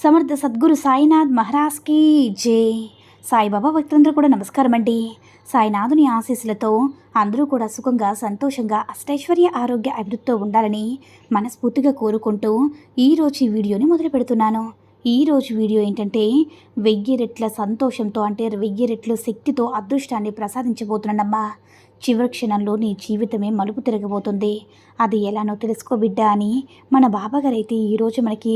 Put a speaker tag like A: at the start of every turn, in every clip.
A: సమర్థ సద్గురు సాయినాథ్ మహారాజ్కి జై. సాయిబాబా భక్తులందరూ కూడా నమస్కారం అండి సాయినాథుని ఆశీస్సులతో అందరూ కూడా సుఖంగా సంతోషంగా అష్టైశ్వర్య ఆరోగ్య అభివృద్ధితో ఉండాలని మనస్ఫూర్తిగా కోరుకుంటూ ఈరోజు ఈ వీడియోని మొదలు పెడుతున్నాను. ఈరోజు వీడియో ఏంటంటే వెయ్యి రెట్ల సంతోషంతో అంటే వెయ్యి రెట్ల శక్తితో అదృష్టాన్ని ప్రసాదించబోతున్నానమ్మా. చివరి క్షణంలో నీ జీవితమే మలుపు తిరగబోతుంది. అది ఎలానో తెలుసుకో బిడ్డ అని మన బాబాగారు అయితే ఈరోజు మనకి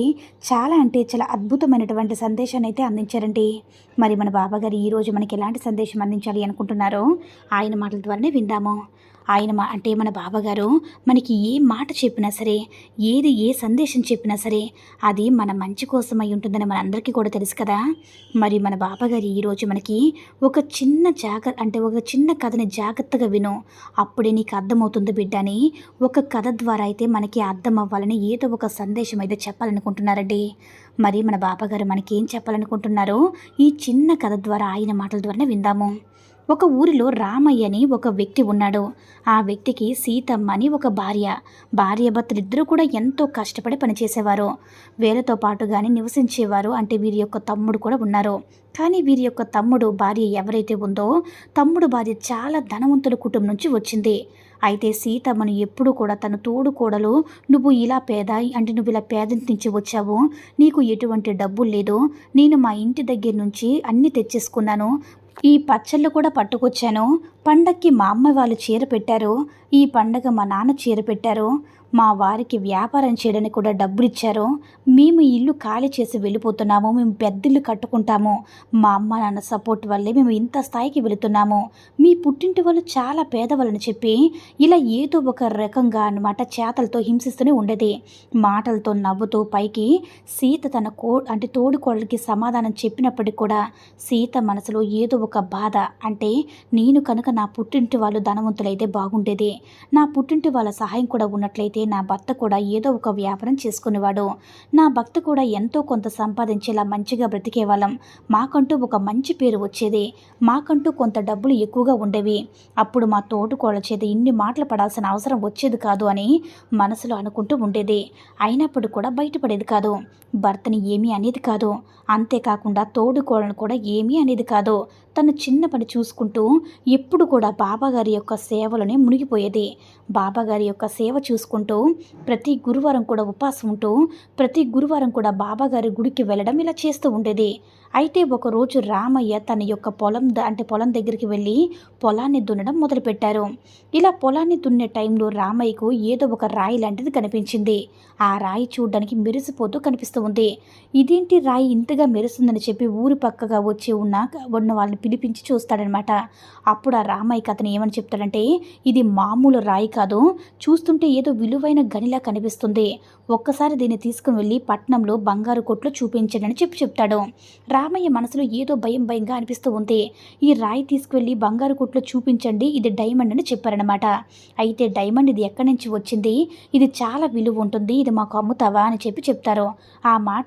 A: చాలా అంటే చాలా అద్భుతమైనటువంటి సందేశాన్ని అయితే అందించారండి. మరి మన బాబాగారు ఈరోజు మనకి ఎలాంటి సందేశం అందించాలి అనుకుంటున్నారో ఆయన మాటల ద్వారానే విందాము. ఆయన మా అంటే మన బాబాగారు మనకి ఏ మాట చెప్పినా సరే ఏది ఏ సందేశం చెప్పినా సరే అది మన మంచి కోసమై ఉంటుందని మనందరికీ కూడా తెలుసు కదా. మరి మన బాబాగారు ఈరోజు మనకి ఒక చిన్న జాగ్రత్త అంటే ఒక చిన్న కథని జాగ్రత్తగా విను. అప్పుడే నీకు అర్థమవుతుంది బిడ్డ అని ఒక కథ ద్వారా అయితే మనకి అర్థం అవ్వాలని ఏదో ఒక సందేశం అయితే చెప్పాలనుకుంటున్నారండి. మరి మన బాబాగారు మనకి ఏం చెప్పాలనుకుంటున్నారో ఈ చిన్న కథ ద్వారా ఆయన మాటల ద్వారానే విందాము. ఒక ఊరిలో రామయ్య అని ఒక వ్యక్తి ఉన్నాడు. ఆ వ్యక్తికి సీతమ్మ అని ఒక భార్య. భార్య భర్తలిద్దరూ కూడా ఎంతో కష్టపడి పనిచేసేవారు. వీళ్ళతో పాటుగానే నివసించేవారు అంటే వీరి యొక్క తమ్ముడు కూడా ఉన్నారు. కానీ వీరి యొక్క తమ్ముడు భార్య ఎవరైతే ఉందో తమ్ముడు భార్య చాలా ధనవంతుల కుటుంబం నుంచి వచ్చింది. అయితే సీతమ్మను ఎప్పుడు కూడా తన తోడు కోడలు నువ్వు ఇలా పేద అంటే నువ్వు ఇలా పేదంటి నుంచి వచ్చావు నీకు ఎటువంటి డబ్బులు లేదు నేను మా ఇంటి దగ్గర నుంచి అన్నీ తెచ్చేసుకున్నాను ఈ పచ్చళ్ళు కూడా పట్టుకొచ్చాను. పండక్కి మా అమ్మ వాళ్ళు చీర పెట్టారు. ఈ పండగ మా నాన్న చీర పెట్టారు. మా వారికి వ్యాపారం చేయడానికి కూడా డబ్బులు ఇచ్చారు మేము ఇల్లు ఖాళీ చేసి వెళ్ళిపోతున్నాము మేము పెద్దిల్లు కట్టుకుంటాము. మా అమ్మ నాన్న సపోర్ట్ వల్లే మేము ఇంత స్థాయికి వెళుతున్నాము. మీ పుట్టింటి వాళ్ళు చాలా పేదవాళ్ళని చెప్పి ఇలా ఏదో ఒక రకంగా అనమాట చేతలతో హింసిస్తూనే ఉండేది. మాటలతో నవ్వుతూ పైకి సీత తన కో అంటే తోడుకోళ్ళకి సమాధానం చెప్పినప్పటికీ కూడా సీత మనసులో ఏదో ఒక బాధ. అంటే నేను కనుక నా పుట్టింటి వాళ్ళు ధనవంతులైతే బాగుండేది. నా పుట్టింటి వాళ్ళ సహాయం కూడా ఉన్నట్లయితే నా భర్త కూడా ఏదో ఒక వ్యాపారం చేసుకునేవాడు. నా భర్త కూడా ఎంతో కొంత సంపాదించేలా మంచిగా బ్రతికేవాళ్ళం. మాకంటూ ఒక మంచి పేరు వచ్చేది. మాకంటూ కొంత డబ్బులు ఎక్కువగా ఉండేవి. అప్పుడు మా తోటుకోళ్ళ చేత ఇన్ని మాటలు పడాల్సిన అవసరం వచ్చేది కాదు అని మనసులో అనుకుంటూ ఉండేది. అయినప్పుడు కూడా బయటపడేది కాదు. భర్తని ఏమీ అనేది కాదు. అంతేకాకుండా తోడుకోళ్ళను కూడా ఏమీ అనేది కాదు. తను చిన్న పని చూసుకుంటూ ఎప్పుడు కూడా బాబాగారి యొక్క సేవలోనే మునిగిపోయేది. బాబాగారి యొక్క సేవ చూసుకుంటూ ప్రతి గురువారం కూడా ఉపవాసం ఉంటూ ప్రతి గురువారం కూడా బాబాగారి గుడికి వెళ్ళడం ఇలా చేస్తూ ఉండేది. అయితే ఒకరోజు రామయ్య తన యొక్క పొలం ద- అంటే పొలం దగ్గరికి వెళ్ళి పొలాన్ని దున్నడం మొదలుపెట్టారు. ఇలా పొలాన్ని దున్నే టైంలో రామయ్యకు ఏదో ఒక రాయి లాంటిది కనిపించింది. ఆ రాయి చూడడానికి మెరిసిపోతూ కనిపిస్తూ ఉంది. ఇదేంటి రాయి ఇంతగా మెరుస్తుందని చెప్పి ఊరి పక్కగా వచ్చి ఉన్న ఉన్న వాళ్ళని పిలిపించి చూస్తాడనమాట. అప్పుడు ఆ రామయ్యకి అతను ఏమని చెప్తాడంటే ఇది మామూలు రాయి కాదు. చూస్తుంటే ఏదో విలువైన గనిలా కనిపిస్తుంది. ఒక్కసారి దీన్ని తీసుకుని వెళ్ళి పట్నంలో బంగారు కొట్లు చూపించడని చెప్పి చెప్తాడు. రామయ్య మనసులో ఏదో భయం భయంగా అనిపిస్తూ ఉంది ఈ రాయి తీసుకువెళ్ళి బంగారు కుట్లో చూపించండి ఇది డైమండ్ అని చెప్పారనమాట అయితే డైమండ్ ఇది ఎక్కడి నుంచి వచ్చింది? ఇది చాలా విలువ ఉంటుంది ఇది మాకు అమ్ముతావా అని చెప్పి చెప్తారు. ఆ మాట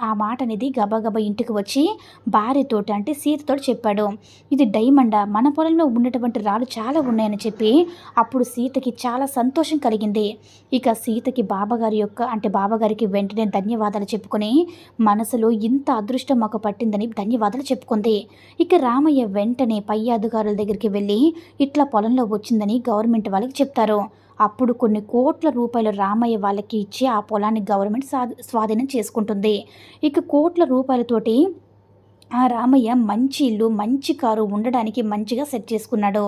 A: ఆ- మాట అనేది గబగబా ఇంటికి వచ్చి భార్యతో అంటే సీతతో చెప్పాడు. ఇది డైమండా? మన పొలంలో ఉన్నటువంటి రాళ్ళు చాలా ఉన్నాయని చెప్పి అప్పుడు సీతకి చాలా సంతోషం కలిగింది. ఇక సీతకి బాబాగారి యొక్క అంటే బాబాగారికి వెంటనే ధన్యవాదాలు చెప్పుకొని మనసులో ఇంత అదృష్టం మాకు పట్టిందని ధన్యవాదాలు చెప్పుకుంది. ఇక రామయ్య వెంటనే పై అధికారుల దగ్గరికి వెళ్ళి ఇట్లా పొలంలో వచ్చిందని గవర్నమెంట్ వాళ్ళకి చెప్తారు. అప్పుడు కొన్ని కోట్ల రూపాయలు రామయ్య వాళ్ళకి ఇచ్చి ఆ పొలాన్ని గవర్నమెంట్ స్వాధీనం చేసుకుంటుంది. ఇక కోట్ల రూపాయలతోటి ఆ రామయ్య మంచి ఇల్లు మంచి కారు ఉండడానికి మంచిగా సెట్ చేసుకున్నాడు.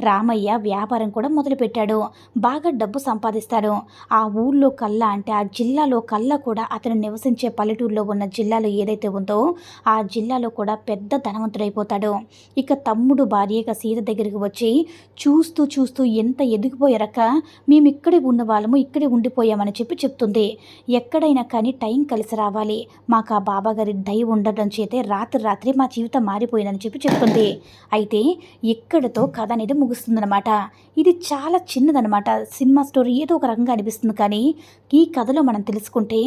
A: రామయ్య వ్యాపారం కూడా మొదలుపెట్టాడు. బాగా డబ్బు సంపాదిస్తాడు. ఆ ఊళ్ళో కల్లా అంటే ఆ జిల్లాలో కల్లా కూడా అతను నివసించే పల్లెటూరులో ఉన్న జిల్లాలో ఏదైతే ఉందో ఆ జిల్లాలో కూడా పెద్ద ధనవంతుడైపోతాడు. ఇక తమ్ముడు భార్యగా సీత దగ్గరికి వచ్చి చూస్తూ చూస్తూ ఎంత ఎదిగిపోయారక్క? మేము ఇక్కడే ఉన్న వాళ్ళము ఇక్కడే ఉండిపోయామని చెప్పి చెప్తుంది. ఎక్కడైనా కానీ టైం కలిసి రావాలి. మాకు ఆ బాబాగారి దయ ఉండడం చేతే రాత్రి రాత్రి మా జీవితం మారిపోయిందని చెప్పి చెప్తుంది. అయితే ఇక్కడతో కథ అనేది ముగుస్తుందన్నమాట. ఇది చాలా చిన్నదనమాట సినిమా స్టోరీ ఏదో ఒక రకంగా అనిపిస్తుంది కానీ ఈ కథలో మనం తెలుసుకుంటే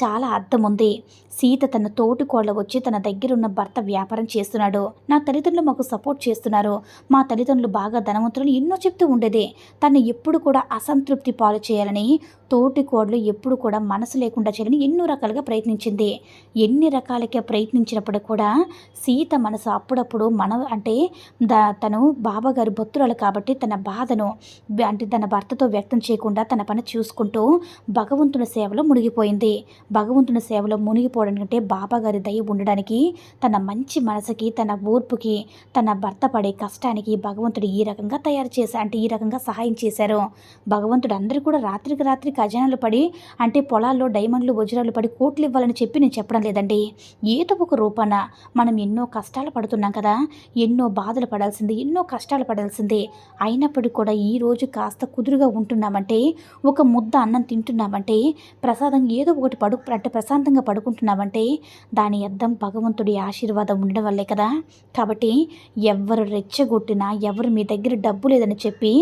A: చాలా అర్థం ఉంది. సీత తన తోటి కోళ్ళ వచ్చి తన దగ్గర ఉన్న భర్త వ్యాపారం చేస్తున్నాడు. నా తల్లిదండ్రులు మాకు సపోర్ట్ చేస్తున్నారు. మా తల్లిదండ్రులు బాగా ధనవంతులను ఎన్నో చెప్తూ ఉండేదే. తను ఎప్పుడు కూడా అసంతృప్తి పాలు చేయాలని తోటి కోడలు ఎప్పుడు కూడా మనసు లేకుండా చేయాలని ఎన్నో రకాలుగా ప్రయత్నించింది. ఎన్ని రకాలకే ప్రయత్నించినప్పుడు కూడా సీత మనసు అప్పుడప్పుడు మన అంటే ద తను బాబాగారు భక్తురాలు కాబట్టి తన బాధను అంటే తన భర్తతో వ్యక్తం చేయకుండా తన పని చూసుకుంటూ భగవంతుని సేవలో మునిగిపోయింది. భగవంతుని సేవలో మునిగిపోవడం కంటే బాబాగారి దయ ఉండడానికి తన మంచి మనసుకి తన ఓర్పుకి తన భర్త పడే కష్టానికి భగవంతుడు ఈ రకంగా తయారు చేశా అంటే ఈ రకంగా సహాయం చేశారు. భగవంతుడు అందరూ కూడా రాత్రికి రాత్రి ఖజానాలు పడి అంటే పొలాల్లో డైమండ్లు వజ్రాలు పడి కోట్లు ఇవ్వాలని చెప్పి నేను చెప్పడం లేదండి. ఏదో ఒక రూపాన మనం ఎన్నో కష్టాలు పడుతున్నాం కదా ఎన్నో బాధలు పడాల్సింది ఎన్నో కష్టాలు పడాల్సిందే. అయినప్పటికీ కూడా ఈ రోజు కాస్త కుదురుగా ఉంటున్నామంటే ఒక ముద్ద అన్నం తింటున్నామంటే ప్రసాదం ఏదో ఒకటి పడు అంటే ప్రశాంతంగా పడుకుంటున్నామంటే దాని అర్థం భగవంతుడి ఆశీర్వాదం ఉండడం వల్లే కదా. కాబట్టి ఎవరు రెచ్చగొట్టినా ఎవరు మీ దగ్గర డబ్బు లేదని చెప్పి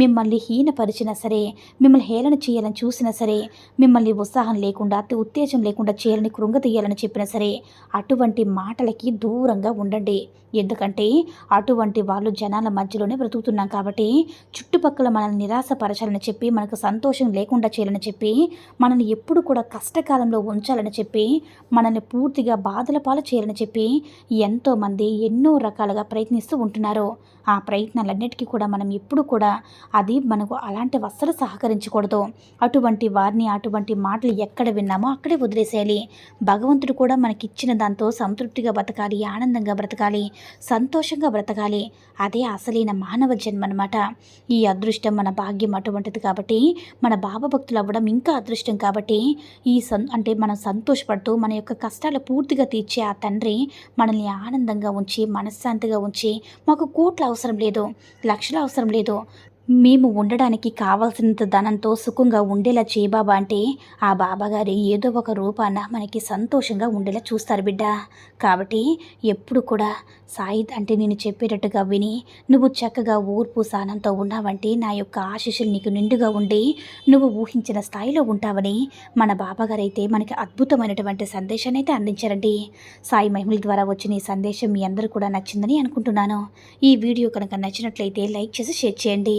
A: మిమ్మల్ని హీనపరిచినా సరే మిమ్మల్ని హేళన చేయాలని చూసినా సరే మిమ్మల్ని ఉత్సాహం లేకుండా అతి ఉత్తేజం లేకుండా చేయాలని కృంగతీయాలని చెప్పినా సరే అటువంటి మాటలకి దూరంగా ఉండండి. ఎందుకంటే అటువంటి వాళ్ళు జనాల మధ్యలోనే బ్రతుకుతున్నాం కాబట్టి చుట్టుపక్కల మనల్ని నిరాశపరచాలని చెప్పి మనకు సంతోషం లేకుండా చేయాలని చెప్పి మనల్ని ఎప్పుడు కూడా కష్టకాలంలో ఉంచాలని చెప్పి మనల్ని పూర్తిగా బాధల పాలు చేయాలని చెప్పి ఎంతోమంది ఎన్నో రకాలుగా ప్రయత్నిస్తూ ఉంటున్నారు. ఆ ప్రయత్నాలన్నిటికీ కూడా మనం ఎప్పుడు కూడా అది మనకు అలాంటి అస్సలు సహకరించకూడదు. అటువంటి వారిని అటువంటి మాటలు ఎక్కడ విన్నామో అక్కడే వదిలేసేయాలి. భగవంతుడు కూడా మనకిచ్చిన దాంతో సంతృప్తిగా బ్రతకాలి ఆనందంగా బ్రతకాలి సంతోషంగా బ్రతకాలి. అదే అసలైన మానవ జన్మ అనమాట ఈ అదృష్టం మన భాగ్యం అటువంటిది కాబట్టి మన బాబా భక్తులు అవ్వడం ఇంకా అదృష్టం కాబట్టి ఈ సం అంటే మనం సంతోషపడుతూ మన యొక్క కష్టాలు పూర్తిగా తీర్చే ఆ తండ్రి మనల్ని ఆనందంగా ఉంచి మనశ్శాంతిగా ఉంచి మాకు కోట్ల అవసరం అవసరం లేదు లక్షల అవసరం లేదు. మేము ఉండడానికి కావలసినంత ధనంతో సుఖంగా ఉండేలా చేయబాబా అంటే ఆ బాబాగారి ఏదో ఒక రూపాన మనకి సంతోషంగా ఉండేలా చూస్తారు బిడ్డ. కాబట్టి ఎప్పుడు కూడా సాయి అంటే నేను చెప్పేటట్టుగా విని నువ్వు చక్కగా ఊర్పు సానంతో ఉన్నావంటే నా యొక్క ఆశీస్సులు నీకు నిండుగా ఉండి నువ్వు ఊహించిన స్థాయిలో ఉంటావని మన బాబాగారు అయితే మనకి అద్భుతమైనటువంటి సందేశాన్ని అయితే అందించారండి. సాయి మహిమల ద్వారా వచ్చిన ఈ సందేశం మీ అందరూ కూడా నచ్చిందని అనుకుంటున్నాను. ఈ వీడియో కనుక నచ్చినట్లయితే లైక్ చేసి షేర్ చేయండి.